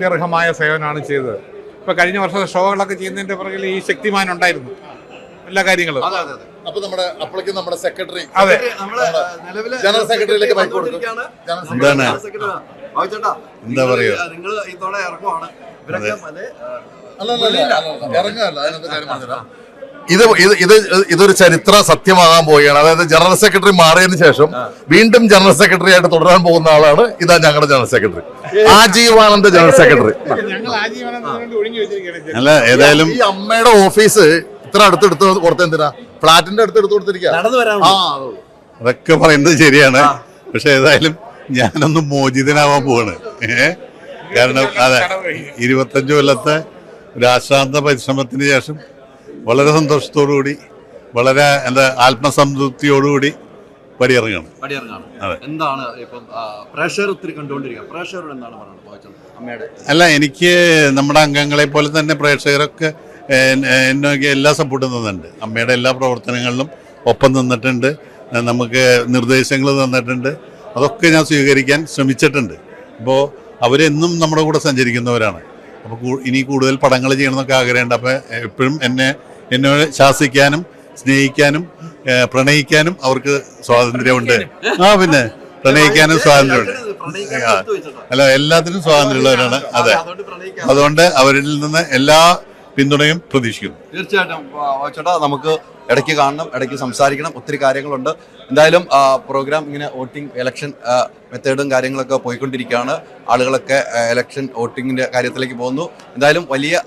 സ്തുത്യർഹമായ സേവനമാണ് ചെയ്തത്. ഇപ്പൊ കഴിഞ്ഞ വർഷത്തെ ഷോകളൊക്കെ ചെയ്യുന്നതിന്റെ പുറകിൽ ഈ ശക്തിമാൻ ഉണ്ടായിരുന്നു എല്ലാ കാര്യങ്ങളും. അപ്പൊ നമ്മുടെ അപ്പോഴേക്കും നമ്മുടെ സെക്രട്ടറി അതെ. ജനറൽ സെക്രട്ടറിയിലേക്ക് കൊടുക്കും. എന്താ? നിങ്ങൾ ഇറങ്ങുവാണ്. അതിനകത്ത് കാര്യം പറഞ്ഞുതരാം. ഇത് ഇത് ഇത് ഇതൊരു ചരിത്ര സത്യമാകാൻ പോവുകയാണ്. അതായത് ജനറൽ സെക്രട്ടറി മാറിയതിനു ശേഷം വീണ്ടും ജനറൽ സെക്രട്ടറി ആയിട്ട് തുടരാൻ പോകുന്ന ആളാണ് ഇതാ ഞങ്ങളുടെ ജനറൽ സെക്രട്ടറി. ആജീവാനന്ദ general secretary. അല്ല ഏതായാലും ഈ അമ്മയുടെ ഓഫീസ് ഇത്ര അടുത്തെടുത്ത് കൊടുത്ത എന്തിനാ? ഫ്ലാറ്റിന്റെ അടുത്ത് എടുത്ത് കൊടുത്തിരിക്കുക നടന്നു ആ. അതൊക്കെ പറയുന്നത് ശരിയാണ്. പക്ഷെ ഏതായാലും ഞാനൊന്ന് മോചിതനാവാൻ പോവാണ്. കാരണം അതെ ഇരുപത്തഞ്ച് കൊല്ലത്തെ രാഷ്ട്രാന്ത പരിശ്രമത്തിന് ശേഷം വളരെ സന്തോഷത്തോടുകൂടി വളരെ എന്താ ആത്മസംതൃപ്തിയോടുകൂടി പടിയിറങ്ങണം. എന്താണ് ഇപ്പം പ്രഷർ ഒത്തിരി കണ്ടുകൊണ്ടിരിക്കുക. പ്രഷറോട് എന്താണ് പറയുന്നത് അമ്മയുടെ. അല്ല എനിക്ക് നമ്മുടെ അംഗങ്ങളെ പോലെ തന്നെ പ്രേക്ഷകരൊക്കെ എന്നൊക്കെ എല്ലാ സപ്പോർട്ടും തന്നിട്ടുണ്ട്. അമ്മയുടെ എല്ലാ പ്രവർത്തനങ്ങളിലും ഒപ്പം നിന്നിട്ടുണ്ട്. നമുക്ക് നിർദ്ദേശങ്ങൾ തന്നിട്ടുണ്ട്. അതൊക്കെ ഞാൻ സ്വീകരിക്കാൻ ശ്രമിച്ചിട്ടുണ്ട്. അപ്പോൾ അവരെന്നും നമ്മുടെ കൂടെ സഞ്ചരിക്കുന്നവരാണ്. അപ്പോൾ ഇനി കൂടുതൽ പടങ്ങൾ ചെയ്യണമെന്നൊക്കെ ആഗ്രഹമുണ്ട്. അപ്പോൾ എപ്പോഴും എന്നെ എന്നോട് ശാസിക്കാനും സ്നേഹിക്കാനും പ്രണയിക്കാനും അവർക്ക് സ്വാതന്ത്ര്യമുണ്ട്. ആ പിന്നെ. പ്രണയിക്കാനും സ്വാതന്ത്ര്യമുണ്ട്. അല്ല എല്ലാത്തിനും സ്വാതന്ത്ര്യമുള്ളവരാണ്. അതെ. അതുകൊണ്ട് അവരിൽ നിന്ന് എല്ലാ പിന്തുണയും പ്രതീക്ഷിക്കുന്നു. തീർച്ചയായിട്ടും ചേട്ടാ നമുക്ക് ഇടയ്ക്ക് കാണണം ഇടയ്ക്ക് സംസാരിക്കണം ഒത്തിരി കാര്യങ്ങളുണ്ട്. എന്തായാലും പ്രോഗ്രാം ഇങ്ങനെ വോട്ടിംഗ് ഇലക്ഷൻ മെത്തേഡും കാര്യങ്ങളൊക്കെ പോയിക്കൊണ്ടിരിക്കുകയാണ്. ആളുകളൊക്കെ ഇലക്ഷൻ വോട്ടിങ്ങിന്റെ കാര്യത്തിലേക്ക് പോകുന്നു. എന്തായാലും വലിയ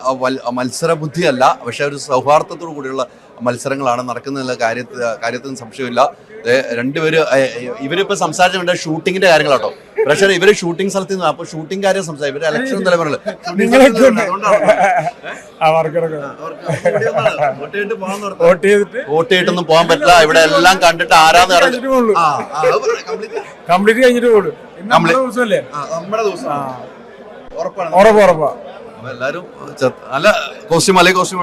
മത്സര ബുദ്ധിയല്ല പക്ഷെ ഒരു സൗഹാർദ്ദത്തോടു കൂടിയുള്ള മത്സരങ്ങളാണ് നടക്കുന്നതെന്നുള്ള കാര്യത്തിൽ കാര്യത്തിന് സംശയമില്ല. രണ്ടുപേര് ഇവരിപ്പോൾ ഇവരിപ്പോ സംസാരിച്ചിട്ടുണ്ട് ഷൂട്ടിങ്ങിന്റെ കാര്യങ്ങളാട്ടോ. പക്ഷേ ഇവർ ഷൂട്ടിംഗ് സ്ഥലത്ത് നിന്ന് അപ്പൊ ഷൂട്ടിംഗ് കാര്യം സംസാരിക്കും. ഇവർ ഇലക്ഷൻ തലമുറകൾ. വോട്ട് ചെയ്തിട്ട് പോകാൻ വോട്ട് ചെയ്തിട്ടൊന്നും പോകാൻ പറ്റില്ല. ഇവിടെ എല്ലാം കണ്ടിട്ട് ആരാന്ന് അറിഞ്ഞു കഴിഞ്ഞിട്ട് ആ, ആ, അത് പറ, കംപ്ലീറ്റ് കഴിഞ്ഞിട്ട് നമ്മുടെ ദിവസമല്ലേ? ആ, നമ്മുടെ ദിവസം. ഉറപ്പാണ്. ഉറപ്പ് എല്ലാരും അല്ല കോസ്റ്റ്യൂം അല്ലെ കോസ്റ്റ്യൂം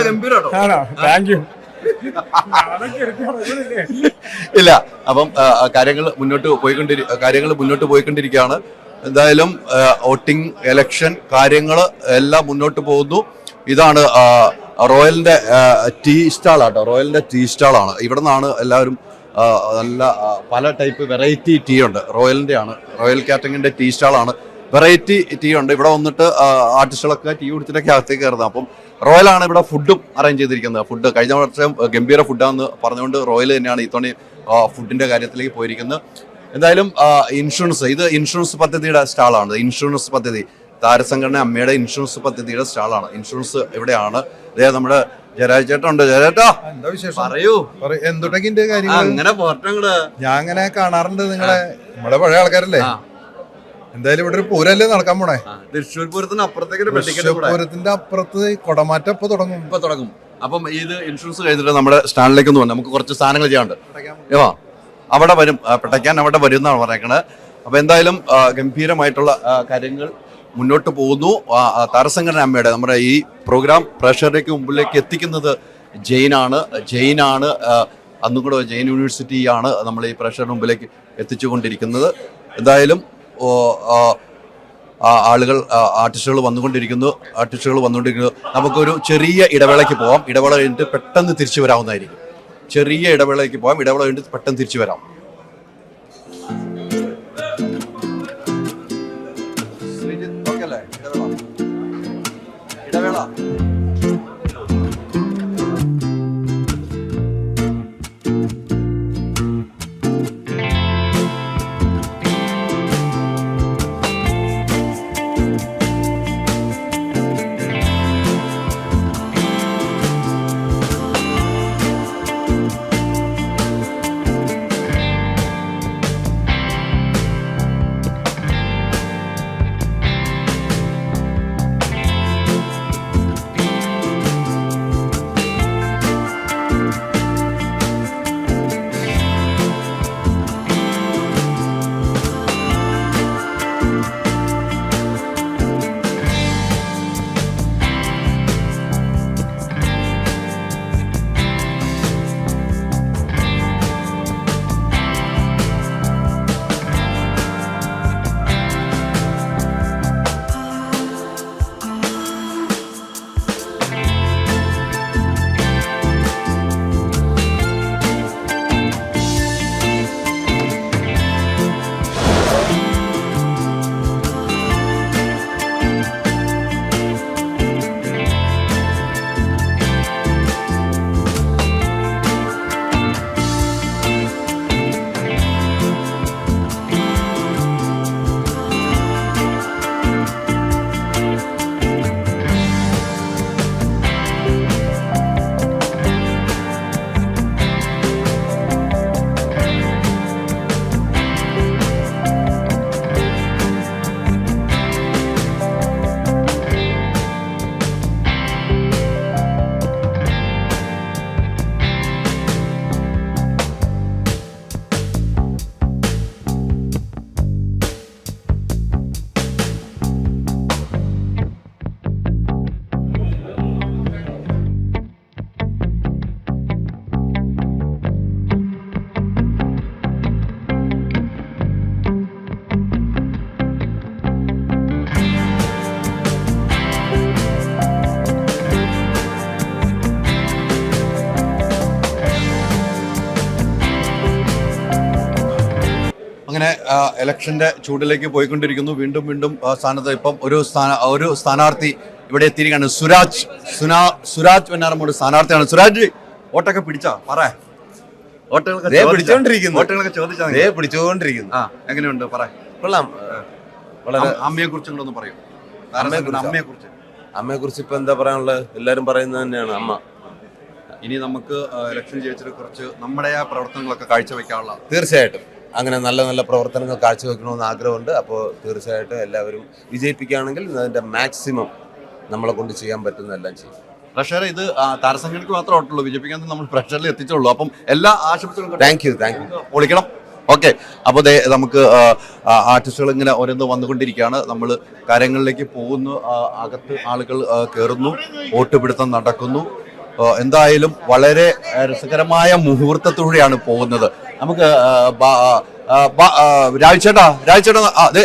ഗംഭീരാട്ടോ. ആണോ? Thank you? ഇല്ല അപ്പം കാര്യങ്ങൾ മുന്നോട്ട് പോയിക്കൊണ്ടിരി കാര്യങ്ങൾ മുന്നോട്ട് പോയിക്കൊണ്ടിരിക്കുകയാണ്. എന്തായാലും വോട്ടിംഗ് എലക്ഷൻ കാര്യങ്ങൾ എല്ലാം മുന്നോട്ട് പോകുന്നു. ഇതാണ് റോയലിന്റെ ടീ സ്റ്റാൾ ആട്ടോ റോയലിന്റെ ടീ സ്റ്റാൾ ആണ്. ഇവിടെ നിന്നാണ് എല്ലാവരും നല്ല പല ടൈപ്പ് വെറൈറ്റി ടീ ഉണ്ട്. റോയലിന്റെ ആണ് റോയൽ കാറ്ററിംഗിന്റെ ടീ സ്റ്റാൾ ആണ്. വെറൈറ്റി ടീ ഉണ്ട്. ഇവിടെ വന്നിട്ട് ആർട്ടിസ്റ്റുകളൊക്കെ ടീ കുടിച്ചിട്ടൊക്കെ അകത്തേക്ക് കയറുന്നത്. അപ്പം റോയൽ ആണ് ഇവിടെ ഫുഡും അറേഞ്ച് ചെയ്തിരിക്കുന്നത്. ഫുഡ് കഴിഞ്ഞ വർഷം ഗംഭീര ഫുഡാന്ന് പറഞ്ഞുകൊണ്ട് റോയൽ തന്നെയാണ് ഇത്തവണ ഫുഡിന്റെ കാര്യത്തിലേക്ക് പോയിരിക്കുന്നത്. എന്തായാലും ഇൻഷുറൻസ് ഇത് ഇൻഷുറൻസ് പദ്ധതിയുടെ സ്റ്റാളാണ്. ഇൻഷുറൻസ് പദ്ധതി. താരസംഘടന അമ്മയുടെ ഇൻഷുറൻസ് പദ്ധതിയുടെ സ്റ്റാളാണ്. ഇൻഷുറൻസ് ഇവിടെയാണ്. അതായത് നമ്മുടെ ജയരാജ് ചേട്ടൻ ഉണ്ട് ജയരാജാ എന്താ വിശേഷം? പറയൂ. എന്തുട്ടൊക്കെ കാര്യങ്ങൾ അങ്ങനെ ഞാൻ അങ്ങനെ കാണാറുണ്ട് നിങ്ങളെ. നമ്മുടെ പഴയ ആൾക്കാരല്ലേ. എന്തായാലും ഇവിടെ ഒരു പൂരല്ലേ നടക്കാൻ പോണേ? തൃശ്ശൂർ പൂരത്തിന് അപ്പുറത്തേക്ക് പൂരത്തിന്റെ അപ്പുറത്ത് കൊടമാറ്റം ഇപ്പൊ തുടങ്ങും. ഇപ്പൊ തുടങ്ങും. അപ്പം ഇത് ഇൻഷുറൻസ് കഴിഞ്ഞിട്ട് നമ്മുടെ സ്റ്റാൻഡിലേക്ക് ഒന്ന് നമുക്ക് കുറച്ച് സാധനങ്ങൾ ചെയ്യാണ്ട് ഏവാ അവിടെ വരും. പെട്ടയ്ക്കാൻ അവിടെ വരും എന്നാണ് പറയുന്നത്. അപ്പൊ എന്തായാലും ഗംഭീരമായിട്ടുള്ള കാര്യങ്ങൾ മുന്നോട്ട് പോകുന്നു. താരസംഘടന അമ്മയുടെ നമ്മുടെ ഈ പ്രോഗ്രാം പ്രേക്ഷകരുടെ മുമ്പിലേക്ക് എത്തിക്കുന്നത് ജെയിനാണ്. ജെയിനാണ് അന്നും കൂടെ ജെയിൻ യൂണിവേഴ്സിറ്റിയാണ് നമ്മൾ ഈ പ്രേക്ഷകരുടെ മുമ്പിലേക്ക് എത്തിച്ചുകൊണ്ടിരിക്കുന്നത്. എന്തായാലും ആളുകൾ ആർട്ടിസ്റ്റുകൾ വന്നുകൊണ്ടിരിക്കുന്നു. ആർട്ടിസ്റ്റുകൾ വന്നുകൊണ്ടിരിക്കുന്നു. നമുക്കൊരു ചെറിയ ഇടവേളയ്ക്ക് പോവാം. ഇടവേള കഴിഞ്ഞിട്ട് പെട്ടെന്ന് തിരിച്ചു വരാവുന്നതായിരിക്കും. ചെറിയ ഇടവേളയ്ക്ക് പോവാം. ഇടവേള കഴിഞ്ഞിട്ട് പെട്ടെന്ന് തിരിച്ചു വരാം. ഇലക്ഷന്റെ ചൂടിലേക്ക് പോയിക്കൊണ്ടിരിക്കുന്നു. വീണ്ടും വീണ്ടും സ്ഥാനത്ത് ഇപ്പം ഒരു സ്ഥാന ഒരു സ്ഥാനാർത്ഥി ഇവിടെ എത്തിയിരിക്കുകയാണ്. സുരാജ് സുനാ സുരാജ് വെന്നാറമ്മൂട് സ്ഥാനാർത്ഥിയാണ്. സുരാജ് വോട്ടൊക്കെ പിടിച്ചാ? പറ? പിടിച്ചോണ്ടിരിക്കുന്നു. ചോദിച്ചാ? പിടിച്ചുകൊണ്ടിരിക്കുന്നു ആ. എങ്ങനെയുണ്ട്? പറ. കൊള്ളാം. വളരെ അമ്മയെ കുറിച്ച് നിങ്ങളൊന്ന് പറയൂ. അമ്മയെക്കുറിച്ചോ? അമ്മയെ കുറിച്ച് അമ്മയെ കുറിച്ച് ഇപ്പൊ എന്താ പറയാനുള്ളത്? എല്ലാരും പറയുന്നത് തന്നെയാണ് അമ്മ. ഇനി നമുക്ക് ഇലക്ഷൻ ജയിച്ചിട്ട് കുറച്ച് നമ്മുടെ ആ പ്രവർത്തനങ്ങളൊക്കെ കാഴ്ചവെക്കാനുള്ള തീർച്ചയായിട്ടും. അങ്ങനെ നല്ല നല്ല പ്രവർത്തനങ്ങൾ കാഴ്ചവെക്കണമെന്ന് ആഗ്രഹമുണ്ട്. അപ്പോൾ തീർച്ചയായിട്ടും എല്ലാവരും വിജയിപ്പിക്കുകയാണെങ്കിൽ അതിന്റെ മാക്സിമം നമ്മളെ കൊണ്ട് ചെയ്യാൻ പറ്റുന്നതെല്ലാം ചെയ്യും. പ്രഷർ ഇത് താരസംഘടനയ്ക്ക് മാത്രമേ ഉള്ളൂ വിജയിപ്പിക്കാൻ നമ്മൾ പ്രഷറിൽ എത്തിച്ചുള്ളൂ അപ്പം എല്ലാ ആശംസകളും താങ്ക് യു താങ്ക് യു വിളിക്കണം ഓക്കെ അപ്പോൾ ദേ നമുക്ക് ആർട്ടിസ്റ്റുകൾ ഇങ്ങനെ ഓരോന്ന് വന്നുകൊണ്ടിരിക്കുകയാണ്. നമ്മൾ കാര്യങ്ങളിലേക്ക് പോകുന്നു. അകത്ത് ആളുകൾ കയറുന്നു. വോട്ട് പിടുത്തം നടക്കുന്നു. എന്തായാലും വളരെ രസകരമായ മുഹൂർത്തത്തിലൂടെയാണ് പോകുന്നത്. നമുക്ക് രാജ്ചേട്ടാ രാജ്ചേട്ടാ ദേ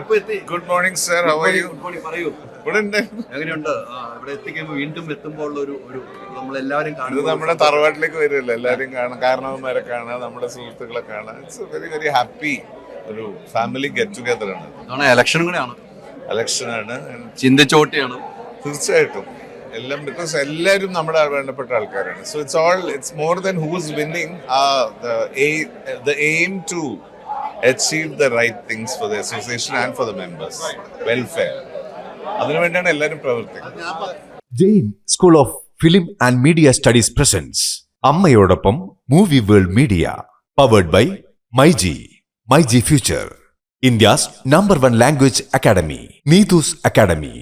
എപ്പോ എത്തി? Good morning sir how are you Good പറയൂ. ഇവിടെ ഉണ്ട് എങ്ങനെയുണ്ട്? ആ, ഇവിടെ എത്തിക്കുമ്പോൾ വീണ്ടും എത്തുമ്പോൾ ഒരു ഒരു നമ്മളെല്ലാവരും കാണുന്നത് നമ്മുടെ തറവാട്ടിലേക്ക് വരുമല്ലോ എല്ലാവരും കാണാം. കാരണവന്മാരെ കാണാം നമ്മുടെ സുഹൃത്തുക്കളെ കാണാം ഇറ്റ്സ് വെരി വെരി ഹാപ്പി ഒരു ഫാമിലി ഗെറ്റ് ടുഗദർ ആണ് ഇലക്ഷൻ കൂടെയാണ്. ഇലക്ഷൻ ആണ്. ചിന്തിച്ചോട്ടിയാണ്. തീർച്ചയായിട്ടും. എല്ലാം ബിക്കോസ് എല്ലാവരും നമ്മുടെ വേണ്ടപ്പെട്ട ആൾക്കാരാണ്. So it's all it's more than who's winning the aim to achieve the right things for the association and for the members welfare അതിനുവേണ്ടിയാണ് എല്ലാവരും പ്രവർത്തിക്കുന്നത്. Jain school of film and media studies presents അമ്മയോടൊപ്പം movie world media powered by myG myG future India's number one language academy Neethu's academy